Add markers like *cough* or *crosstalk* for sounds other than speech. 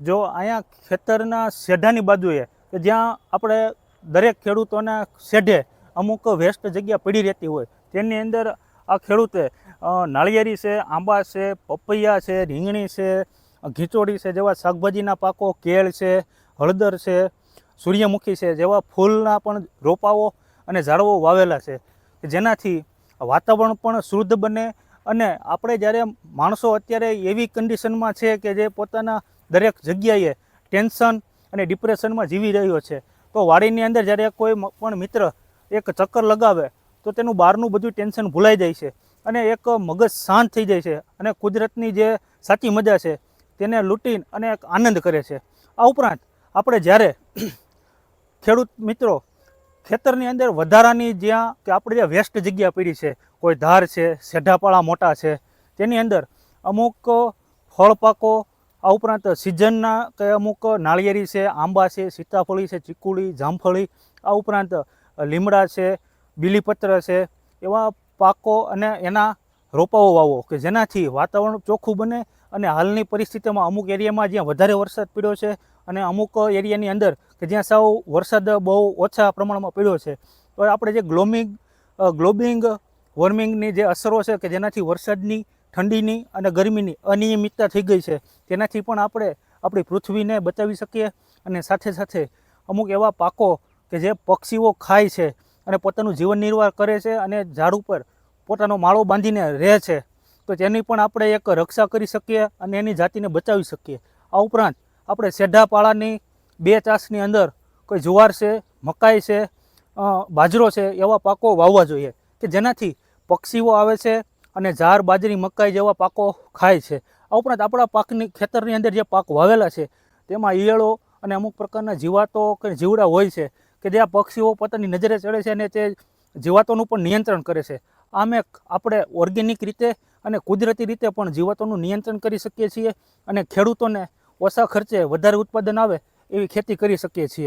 જો અહીંયા ખેતરના શેઢાની બાજુએ, કે જ્યાં આપણે દરેક ખેડૂતોના શેઢે અમુક વેસ્ટ જગ્યા પડી રહેતી હોય, તેની અંદર આ ખેડૂતે નાળિયેરી છે, આંબા છે, પપૈયા છે, રીંગણી છે ઘીચોડી છે, જેવા શાકભાજીના પાકો, કેળ છે, હળદર છે, સૂર્યમુખી છે, જેવા ફૂલના પણ રોપાઓ અને ઝાડવો વાવેલા છે. જેનાથી વાતાવરણ પણ શુદ્ધ બને અને આપણે જ્યારે માણસો અત્યારે એવી કન્ડિશનમાં છે કે જે પોતાના દરેક જગ્યાએ ટેન્શન અને ડિપ્રેશનમાં જીવી રહ્યો છે. તો વાડીની અંદર જ્યારે કોઈ પણ મિત્ર એક ચક્કર લગાવે, તો તેનું બહારનું બધું ટેન્શન ભૂલાઈ જાય છે અને એક મગજ શાંત થઈ જાય છે અને કુદરતની જે સાચી મજા છે તેને લૂંટીને અને એક આનંદ કરે છે. આ ઉપરાંત આપણે જ્યારે *clears throat* ખેડૂત મિત્રો ખેતરની અંદર વધારાની જ્યાં કે આપણે જે વેસ્ટ જગ્યા પડી છે, કોઈ ધાર છે સેઢાપાળા મોટા છે, તેની અંદર અમુક ફળ પાકો આ ઉપરાંત સિઝનના કે અમુક નાળિયેરી છે, આંબા છે, સીતાફળી છે, ચીકુડી, જામફળી, આ ઉપરાંત લીમડા છે, બીલીપત્ર છે, એવા પાકો અને એના રોપાઓ વાવો કે જેનાથી વાતાવરણ ચોખ્ખું બને અને હાલની પરિસ્થિતિમાં અમુક એરિયામાં જ્યાં વધારે વરસાદ પડ્યો છે અને અમુક એરિયાની અંદર કે જ્યાં સાવ વરસાદ બહુ ઓછા પ્રમાણમાં પડ્યો છે, તો આપણે જે ગ્લોમિંગ ગ્લોબિંગ વોર્મિંગની જે અસરો છે કે જેનાથી વરસાદની ઠંડીની અને ગરમીની અનિયમિતતા થઈ ગઈ છે. તેનાથી પણ આપણે આપણી પૃથ્વીને બચાવી શકીએ અને સાથે સાથે અમુક એવા પાકો કે જે પક્ષીઓ ખાય છે અને પોતાનું જીવન નિર્વાહ કરે છે અને ઝાડ ઉપર પોતાનો માળો બાંધીને રહે છે. તો તેની પણ આપણે એક રક્ષા કરી શકીએ અને એની જાતિને બચાવી શકીએ. આ ઉપરાંત આપણે સેઢાપાળાની બે ચાસની અંદર કોઈ જુવાર છે, મકાઈ છે બાજરો છે એવા પાકો વાવવા જોઈએ કે જેનાથી પક્ષીઓ આવે છે અને ઝાર બાજરી મકાઈ જેવા પાકો ખાય છે. આ ઉપરાંત આપણા પાકની ખેતરની અંદર જે પાક વાવેલા છે, તેમાં ઈયળો અને અમુક પ્રકારના જીવાતો કે જીવડા હોય છે કે જે આ પક્ષીઓ પોતાની નજરે ચડે છે અને તે જીવાતોનું પણ નિયંત્રણ કરે છે. આમ આપણે ઓર્ગેનિક રીતે અને કુદરતી રીતે પણ જીવાતોનું નિયંત્રણ કરી શકીએ છીએ અને ખેડૂતોને ઓછા ખર્ચે વધારે ઉત્પાદન આવે એવી ખેતી કરી શકીએ છીએ.